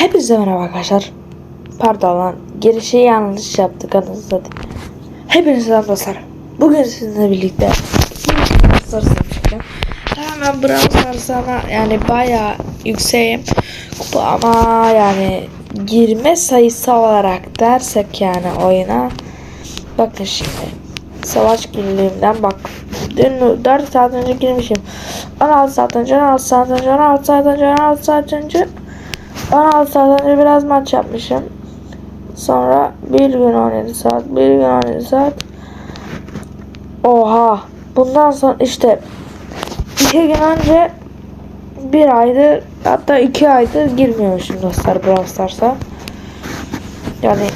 Hepinize merhaba arkadaşlar. Pardon lan. Girişi yanlış yaptık anasını. Hepinize dostlar. Bugün sizinle birlikte. Hemen Brawl Stars'a yani bayağı yükseğim. Ama yani girme sayısı olarak dersek yani oyuna. Bakın şimdi. Savaş günlüğümden bak. Dün 4 saat önce girmişim. 16 saat önce, 16 saat önce, 16 saat önce, 16 saat önce 16 saat önce biraz maç yapmışım. Sonra bir gün 17 saat, bir gün 17 saat. Oha. Bundan sonra işte iki gün önce bir aydır hatta iki aydır girmiyormuşum dostlar Brawl Stars'a. Yani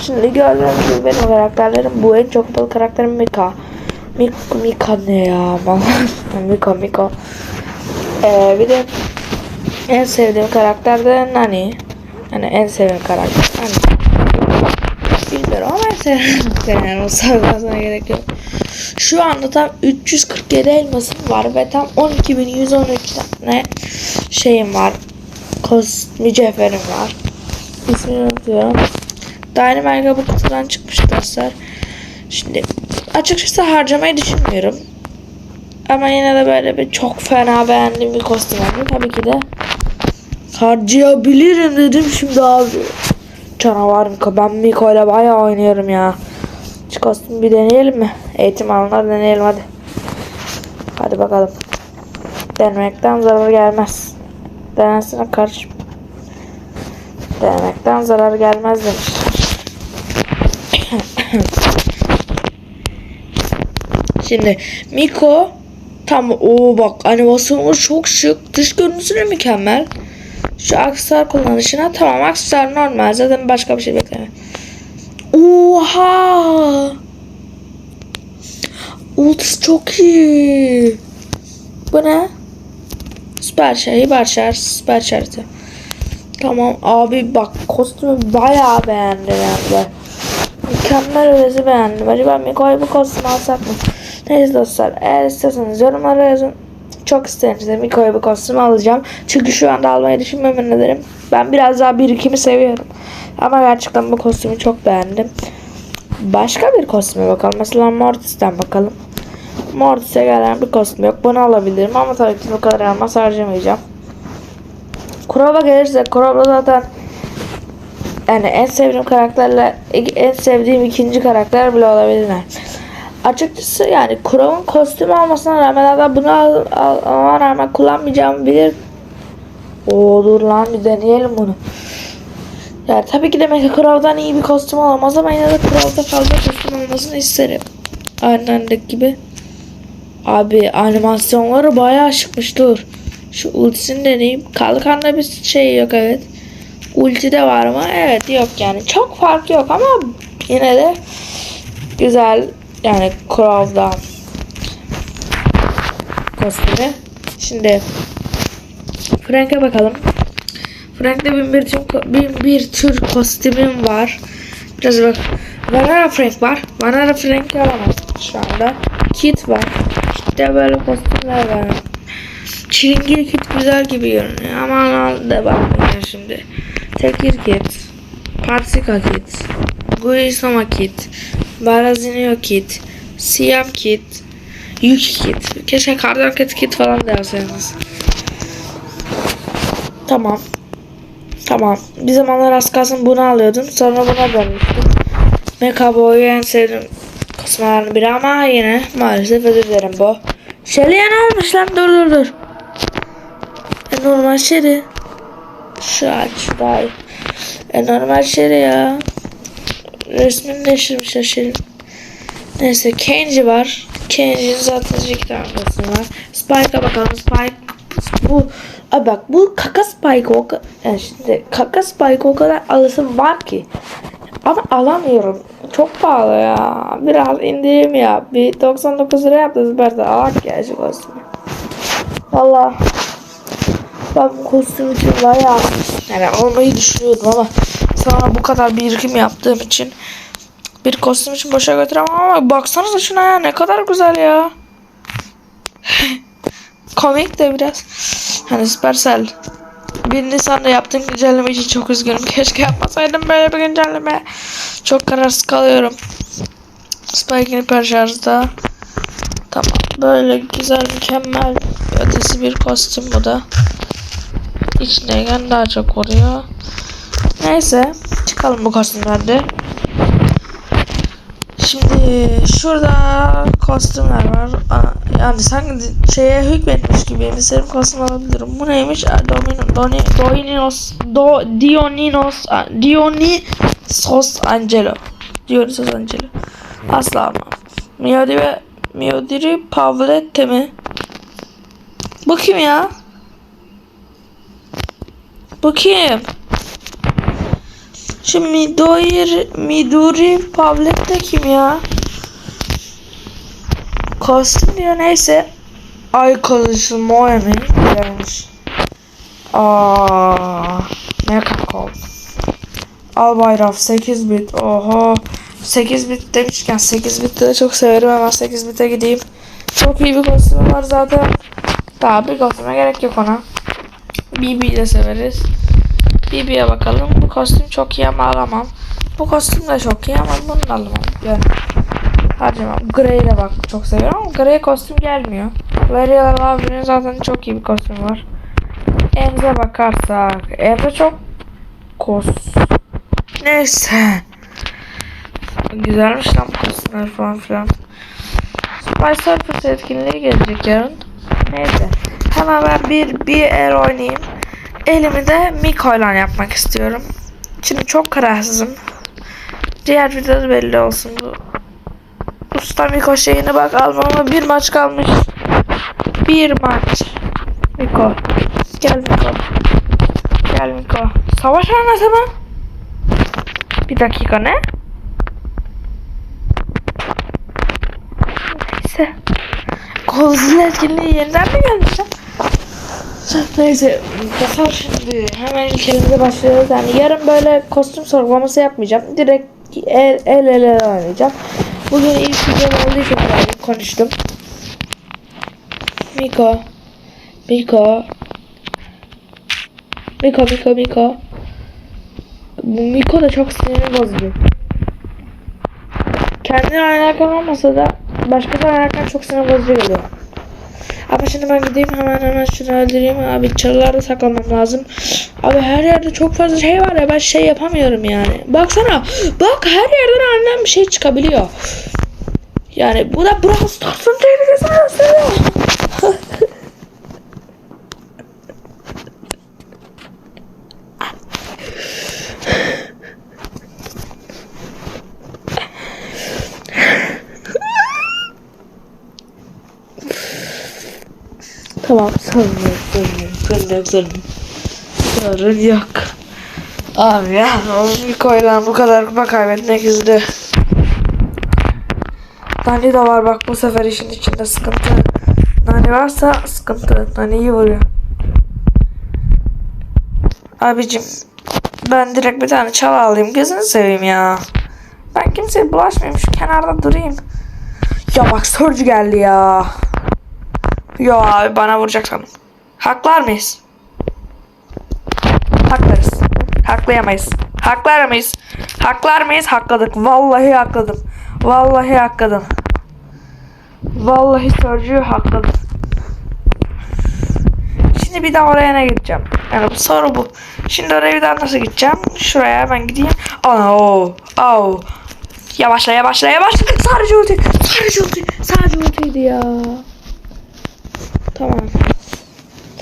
şimdi gördüğünüz gibi benim karakterlerim bu en çok balı karakterim Mika. Mika, Mika ne ya? Mika Mika. Ee, bir de en sevdiğim karakter de Nani. Yani en sevdiğim karakter Nani. Bilmiyorum ama en sevdiğim yani o sormasına gerek yok. Şu anda tam 347 elmasım var ve tam 12.113 tane şeyim var. Kos mücevherim var. İsmini unutuyorum. Dynamite bu kutudan çıkmış dostlar. Şimdi açıkçası harcamayı düşünmüyorum. Ama yine de böyle bir çok fena beğendiğim bir kostüm oldu. Tabii ki de harcayabilirim dedim şimdi abi. Canavar Miko. Ben Miko ile bayağı oynuyorum ya. Şu bir deneyelim mi? Eğitim alanlar deneyelim hadi. Hadi bakalım. Denemekten zarar gelmez. Denesine karış. Denemekten zarar gelmez demiş. Şimdi Miko tam o bak animasyonu çok şık. Dış görünüşü mükemmel. Şu aksesuar kullanışına tamam aksesuar normal zaten başka bir şey bekleme. Oha! Ultisi çok iyi. Bu ne? Süper şey, hiper şarj, süper şarjı. Tamam abi bak kostümü bayağı beğendim yani. Mükemmel öylesi beğendim. Acaba Miko'yu bu kostümü alsak mı? Neyse dostlar eğer istiyorsanız yorumlara yazın. Çok isterseniz Miko'yu bu kostümü alacağım. Çünkü şu anda almayı düşünmem ederim. Ben biraz daha birikimi seviyorum. Ama gerçekten bu kostümü çok beğendim. Başka bir kostüme bakalım. Mesela Mortis'ten bakalım. Mortis'e gelen bir kostüm yok. Bunu alabilirim ama tabii ki bu kadar elmas harcamayacağım. Kurova gelirse Kurova zaten yani en sevdiğim karakterle en sevdiğim ikinci karakter bile olabilirler. Açıkçası yani Kurov'un kostümü olmasına rağmen hatta bunu al, al, almama rağmen kullanmayacağımı bilir. Oo dur lan bir deneyelim bunu. Yani tabii ki de Mecha Kurov'dan iyi bir kostüm olamaz ama yine de Kurov'da fazla kostüm olmasını isterim. Aynen gibi. Abi animasyonları bayağı şıkmış dur. Şu ultisini deneyeyim. Kalkan'da bir şey yok evet. Ulti de var mı? Evet yok yani. Çok fark yok ama yine de güzel yani Crow'da kostümü. Şimdi Frank'e bakalım. Frank'te bin bir, tür, bin bir tür kostümüm var. Biraz bak. Vanilla Frank var. Vanilla Frank alamam şu anda. Kit var. İşte böyle kostümler var. Çilingir kit güzel gibi görünüyor ama da bakmayacağım şimdi. Tekir kit. Parsika kit. Guisoma kit. Barazinio kit. Siyam kit. Yük kit. Keşke kardan kit kit falan da. Tamam. Tamam. Bir zamanlar az kalsın bunu alıyordum. Sonra buna dönmüştüm. Mecha Boy'u en sevdiğim kısımlardan biri ama yine maalesef özür dilerim bu. Shelly'e ne olmuş lan? Dur dur dur. E normal Shelly. Şu aç iyi. E normal Shelly ya. Resmini değiştirmişler Shelly. Neyse Kenji var. Kenji'nin zaten iki tane var. Spike'a bakalım. Spike bu Abi bak bu kaka Spike o yani şimdi kaka Spike o kadar alısım var ki. Ama alamıyorum. Çok pahalı ya. Biraz indirim ya. Bir 99 lira yaptı süperse alak ya şu kostümü. Valla ben bu kostüm bayağı yani almayı düşünüyordum ama sonra bu kadar birikim yaptığım için bir kostüm için boşa götüremem ama baksanıza şuna ya ne kadar güzel ya. Komik de biraz. Hani Supercell 1 Nisan'da yaptığım güncelleme için çok üzgünüm. Keşke yapmasaydım böyle bir güncelleme. Çok kararsız kalıyorum. Spike hiper şarjda. Tamam. Böyle güzel mükemmel ötesi bir kostüm bu da. İçindeyken daha çok koruyor. Neyse. Çıkalım bu kostümlerde. Şimdi şurada kostümler var. Yani sanki şeye hükmetmiş gibi istediğim kostüm alabilirim. Bu neymiş? Domino, Doni, Doininos, Do, Dioninos, Aa, Dionysos Angelo. Dionysos Angelo. Asla almam. Miodi ve Pavlette mi? Bu kim ya? Kim? Şu Midori, Midori Pavlette kim ya? Kostüm diyor neyse. Ay kılıçlı Moemi gelmiş. Aa, ne kakao. Al bayrak 8 bit. Oha. 8 bit demişken 8 bitti de çok severim hemen 8 bite gideyim. Çok iyi bir kostümü var zaten. Daha bir kostüme gerek yok ona. BB'yi de severiz. BB'ye bakalım. Bu kostüm çok iyi ama alamam. Bu kostüm de çok iyi ama bunu da alamam. Yani harcamam. Grey'e de bak çok seviyorum ama Grey kostüm gelmiyor. Larialar Lavrin'in zaten çok iyi bir kostümü var. Emze bakarsak. Emze çok kos. Neyse. Güzelmiş lan bu kostümler falan filan. Spice Surfers etkinliği gelecek yarın. Neyse. Ben bir el oynayayım. Elimi de Miko ile yapmak istiyorum. Şimdi çok kararsızım. Diğer videoda belli olsun bu. Usta Miko şeyine bak almama bir maç kalmış. Bir maç. Miko. Gel Miko. Gel Miko. Savaş anlatı mı? Bir dakika ne? Neyse. Godzilla etkinliği yeniden mi gelmiş? Neyse bakalım şimdi hemen ilk elimize başlıyoruz. Yani yarın böyle kostüm sorgulaması yapmayacağım. Direkt el el ele oynayacağım. Bugün ilk videom olduğu için birazcık konuştum. Miko. Miko. Miko Miko Miko. Bu Miko da çok sinirimi bozuyor. Kendini oynarken olmasa da başkası oynarken çok sinir bozucu geliyor. Ama şimdi ben gideyim hemen hemen şunu öldüreyim. Abi çalılarda saklamam lazım. Abi her yerde çok fazla şey var ya ben şey yapamıyorum yani. Baksana. Bak her yerden annem bir şey çıkabiliyor. Yani bu da Brawl Stars'ın tehlikesi gösteriyor. Sorun yok sorun yok. Abi ya o Miko'yla bu kadar kupa kaybetmek üzere. Nani de var bak bu sefer işin içinde sıkıntı. Nani varsa sıkıntı. Nani iyi vuruyor. Abicim ben direkt bir tane çal alayım. Gözünü seveyim ya. Ben kimseye bulaşmayayım. Şu kenarda durayım. Ya bak Surge geldi ya. Yo abi bana vuracak sandım. Haklar mıyız? Haklarız. Haklayamayız. Haklar mıyız? Haklar mıyız? Hakladık. Vallahi hakladım. Vallahi hakladım. Vallahi Surge'ü hakladım. Şimdi bir daha oraya ne gideceğim? Yani bu soru bu. Şimdi oraya bir daha nasıl gideceğim? Şuraya hemen gideyim. Ana o. Au. Yavaşla yavaşla yavaşla. Sadece ulti. Sadece ulti. Sadece ultiydi ya. Tamam.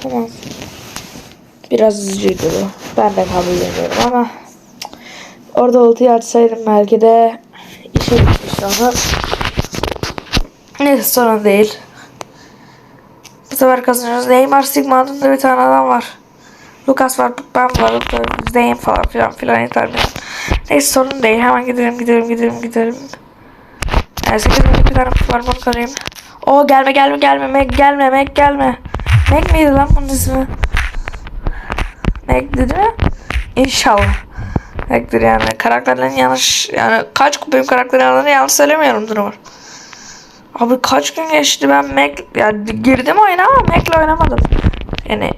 Tamam. Biraz üzücüydü bu. Ben de kabul ediyorum ama orada ultiyi açsaydım belki de işe bitmişti onu. Neyse sorun değil. Bu sefer kazanıyoruz. Neymar Sigma adında bir tane adam var. Lucas var, ben varım, Zeyn falan filan filan yeter benim. Neyse sorun değil. Hemen gidelim, gidelim, gidelim, gidelim. Yani 8 bir tane var, bunu kırayım. O gelme, gelme, gelme, Meg gelme, Meg gelme. Meg miydi lan bunun ismi? Meg dedi mi? İnşallah. Meg'dir yani. Karakterlerin yanlış, yani kaç karakterin adını yanlış söylemiyorumdur umarım. Abi kaç gün geçti ben Meg yani girdim oyuna ama Meg'le oynamadım. Yani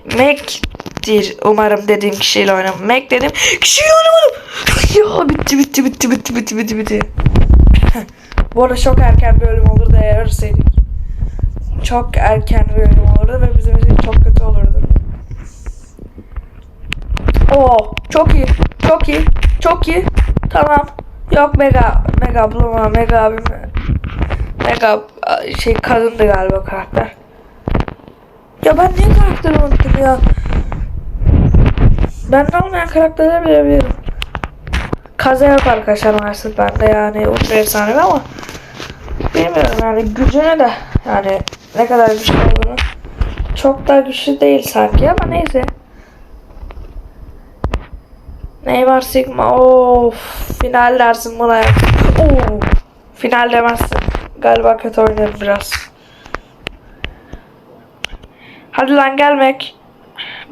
Değil. Umarım dediğim kişiyle oynamam. Mac dedim. Kişiyle oynamadım. ya bitti bitti bitti bitti bitti bitti. Bu arada çok erken bölüm olurdu eğer ölseydik. Çok erken bölüm olurdu ve bizim için çok kötü olurdu. Oo, çok iyi. Çok iyi. Çok iyi. Tamam. Yok mega mega ablama mega abim mega şey kadındı galiba karakter. Ya ben niye karakteri unuttum ya? Bende olmayan karakterleri bile biliyorum. Kaza yok arkadaşlar maalesef bende yani ultra efsanevi ama bilmiyorum yani gücünü de yani ne kadar güçlü olduğunu çok da güçlü değil sanki ama neyse. Neymar Sigma of final dersin buna. Oo, final demezsin. Galiba kötü oynadım biraz. Hadi lan gelmek.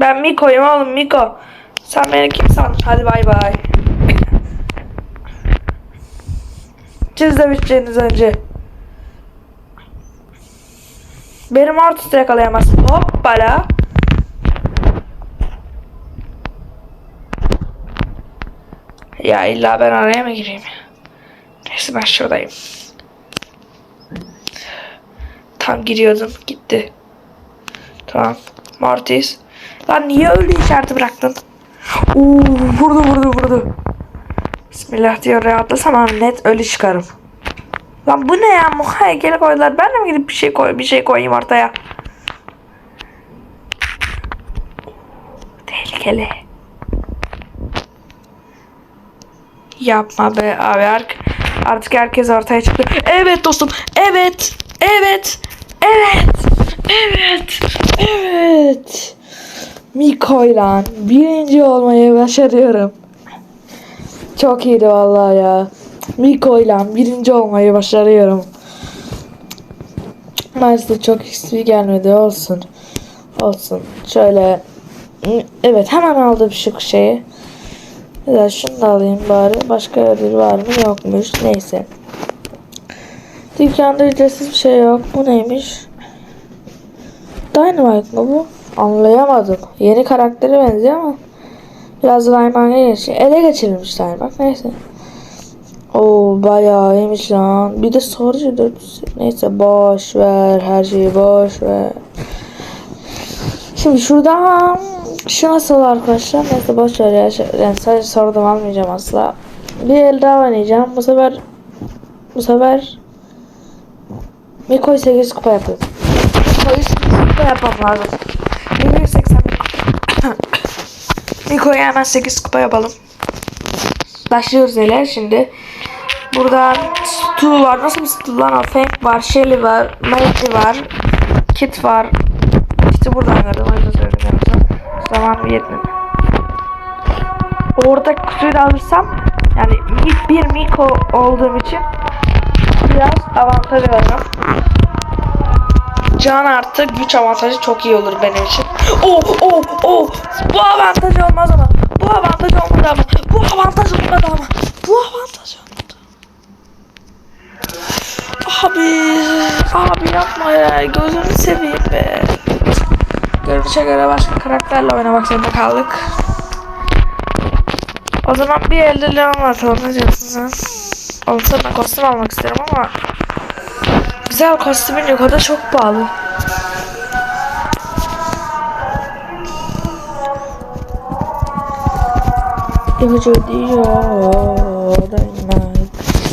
Ben Miko'yum oğlum Miko. Sen beni kim sandın? Hadi bay bay. Siz de biteceğiniz önce. Benim artist yakalayamaz. Hoppala. Ya illa ben araya mı gireyim? Neyse ben şuradayım. Tam giriyordum. Gitti. Tamam. Mortis. Lan niye öyle işareti bıraktın? Uuu vurdu vurdu vurdu. Bismillah diye oraya atlasam abi net ölü çıkarım. Lan bu ne ya? Muhaya geri koydular. Ben de mi gidip bir şey koy bir şey koyayım ortaya? Tehlikeli. Yapma be abi artık, artık herkes ortaya çıktı. Evet dostum. Evet. Evet. Evet. Evet. Evet. Miko'yla birinci olmayı başarıyorum. Çok iyiydi vallahi ya. Miko'yla birinci olmayı başarıyorum. Maalesef çok XP gelmedi olsun. Olsun. Şöyle Evet hemen aldım şu şeyi. Ya şunu da alayım bari. Başka ödül var mı? Yokmuş. Neyse. Dükkanda ücretsiz bir şey yok. Bu neymiş? Dynamite mı bu? Anlayamadım. Yeni karaktere benziyor ama biraz Dynamite'e geçiyor. Ele geçirilmiş Dynamite. Neyse. Oo bayağı iyiymiş lan. Bir de sorucu dörtüsü. Neyse boş ver. Her şeyi boş ver. Şimdi şuradan şu nasıl arkadaşlar? Neyse boş ver ya. Yani sadece sorudan almayacağım asla. Bir el daha oynayacağım. Bu sefer bu sefer Miko'yu 8 kupa yapıyoruz. Miko'yu 8 kupa yapmam lazım. Miko'yu 80 Miko'yu hemen 8 kupa yapalım. Başlıyoruz hele şimdi. Buradan Stu var. Nasıl bir Stu lan o? Var. Shelly var. Maggie var. Kit var. İşte buradan gördüm. O yüzden söyledim. Zaman yetmedi. Orada kutuyu da alırsam yani bir Miko olduğum için biraz avantaj alırım. Can artı güç avantajı çok iyi olur benim için. Oh oh oh bu avantaj olmaz ama. Bu avantaj olmadı ama. Bu avantaj olmadı ama. Bu avantaj olmadı. Abi, abi yapma ya. Gözünü seveyim be. Görünüşe göre başka karakterle oynamak zorunda kaldık. O zaman bir elde Leon atalım. Ne diyorsun sen? Kostüm almak isterim ama güzel kostümün yok. O da çok pahalı.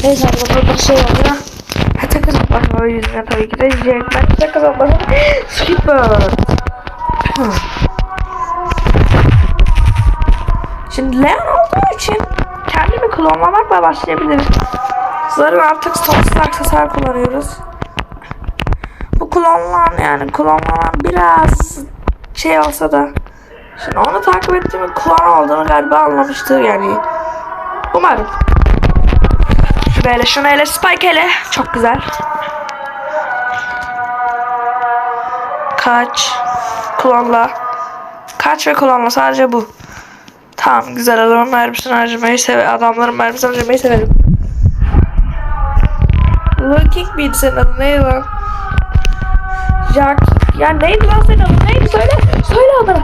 Neyse burada bir şey oluyor. Hatta kızım bakma o yüzden tabii ki de Jack. Ben de bakma. Skipper. Şimdi Leon olduğu için kendimi klonlamakla başlayabiliriz. Zaten artık sonsuz aksesuar kullanıyoruz. Bu klonlan yani klonlanan biraz şey olsa da Şimdi onu takip ettiğimin klon olduğunu galiba anlamıştır yani. Umarım. Şu böyle şunu ele spike ele. Çok güzel. Kaç. Kullanla. Kaç ve kullanla sadece bu. Tamam güzel adamın mermisini harcamayı sever. Adamların mermisini harcamayı severim. Looking Beat senin adı neydi lan? Jack. Ya neydi lan senin adın? Neydi? Söyle. Söyle adını.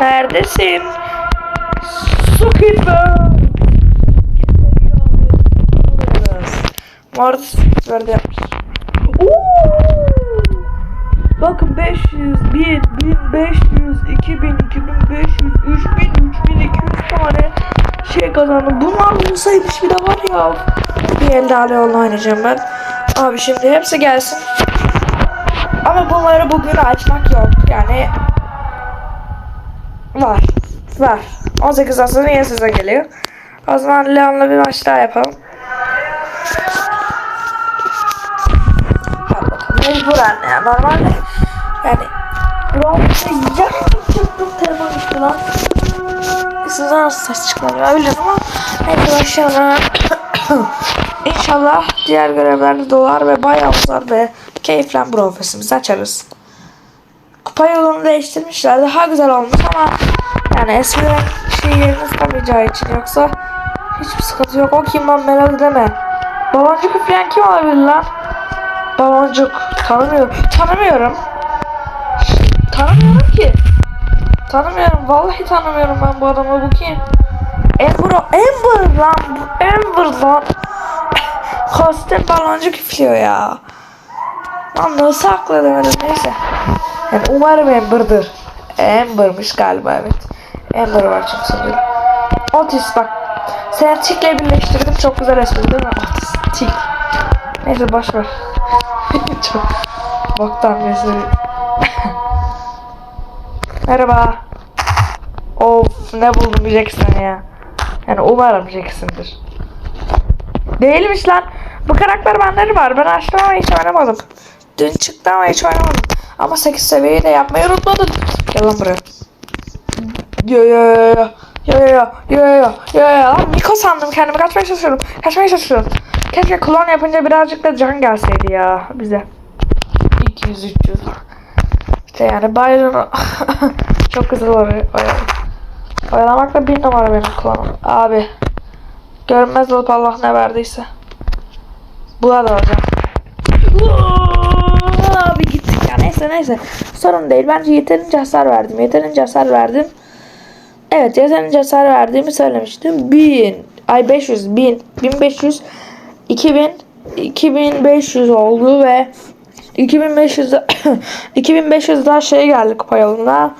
Neredesin? Sukirber. Mortis böyle yapmış. Bakın 500, 1000, 1500, 2000, 2500, 3000, 3200 tane şey kazandım. Bunlar olsaymış bir de var ya. Bir elde alıyor oynayacağım ben. Abi şimdi hepsi gelsin. Ama bunları bugün açmak yok. Yani var. Var. 18 sonra yeni sezon geliyor. O zaman Leon'la bir maç daha yapalım. Hadi bakalım. Mecburen ya normalde. Yani Bronz'a yarım çıktım telefon gitti lan. Sizden nasıl ses çıkmıyor biliyorum ama başlayalım. İnşallah diğer görevlerde dolar ve bayağı uzar ve keyifle brofesimizi açarız. Kupa yolunu değiştirmişler. Daha güzel olmuş ama yani eskiden şey yerini tutamayacağı için yoksa hiçbir sıkıntı yok. O kim lan Melody deme. Baloncuk üfleyen kim olabilir lan? Baloncuk. Tanımıyorum. Tanımıyorum. Tanımıyorum ki. Tanımıyorum. Vallahi tanımıyorum ben bu adamı. Bu kim? Amber, Amber lan. Amber lan. Kostüm baloncuk üflüyor ya. Lan nasıl akla edemedim neyse. Yani umarım Amber'dır. Amber'mış galiba evet. Amber var çünkü sanırım. Otis bak. Seni Tik'le birleştirdim. Çok güzel espri değil mi? Otis, Tik. Neyse boş ver. Çok boktan bir espri. Merhaba. Of ne buldum Jackson ya. Yani umarım Jackson'dır. Değilmiş lan. Bu karakter bende var. Ben açtım ama hiç oynamadım. Dün çıktı ama hiç oynamadım. Ama 8 seviyeyi de yapmayı unutmadım. Gel lan buraya. Yo yo yo. Yo yo yo yo yo yo yo yo lan Niko sandım kendimi kaçmaya çalışıyorum kaçmaya çalışıyorum keşke klon yapınca birazcık da can gelseydi ya bize. 200 300 işte yani Byron'u çok güzel oluyor oyalamak da bir numara benim klonum. Abi görünmez olup Allah ne verdiyse. Bu da alacağım abi gittik ya. Neyse neyse. Sorun değil. Bence yeterince hasar verdim. Yeterince hasar verdim. Evet yeterince hasar verdiğimi söylemiştim. 1000, ay 500, 1000, 1500, 2000, 2500 oldu ve 2500 2500 daha şey geldi kupa yolunda.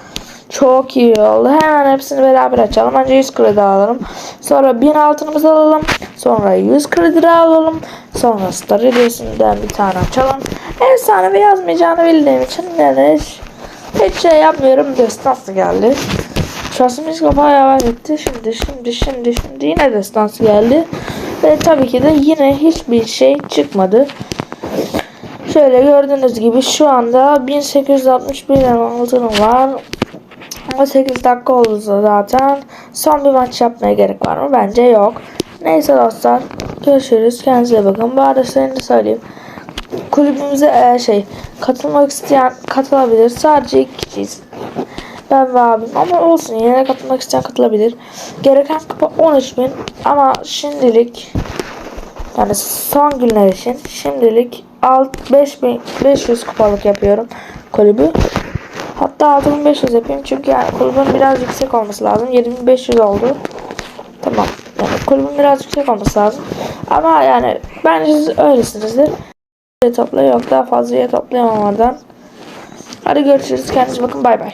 Çok iyi oldu. Hemen hepsini beraber açalım. Önce 100 kredi alalım. Sonra 1000 altınımızı alalım. Sonra 100 kredi alalım. Sonra Star hediyesinden bir tane açalım. Efsane yazmayacağını bildiğim için yani hiç, hiç şey yapmıyorum. Destansı geldi. Şahsımız bayağı var etti. Şimdi şimdi şimdi şimdi yine destansı geldi. Ve tabii ki de yine hiçbir şey çıkmadı. Şöyle gördüğünüz gibi şu anda 1861 altınım var. 18 dakika oldu zaten. Son bir maç yapmaya gerek var mı? Bence yok. Neyse dostlar. Görüşürüz. Kendinize bakın. Arada seni söyleyeyim. Kulübümüze e, şey katılmak isteyen katılabilir. Sadece iki kişiyiz. Ben ve ama olsun yine katılmak isteyen katılabilir. Gereken kupa 13.000 ama şimdilik yani son günler için şimdilik 5500 kupalık yapıyorum kulübü. Hatta 6500 yapayım çünkü yani kulübün biraz yüksek olması lazım. 7500 oldu. Tamam. Yani kulübün biraz yüksek olması lazım. Ama yani bence siz öylesinizdir. Topla yok daha fazla toplayamam. Hadi görüşürüz. Kendinize bakın. Bay bay.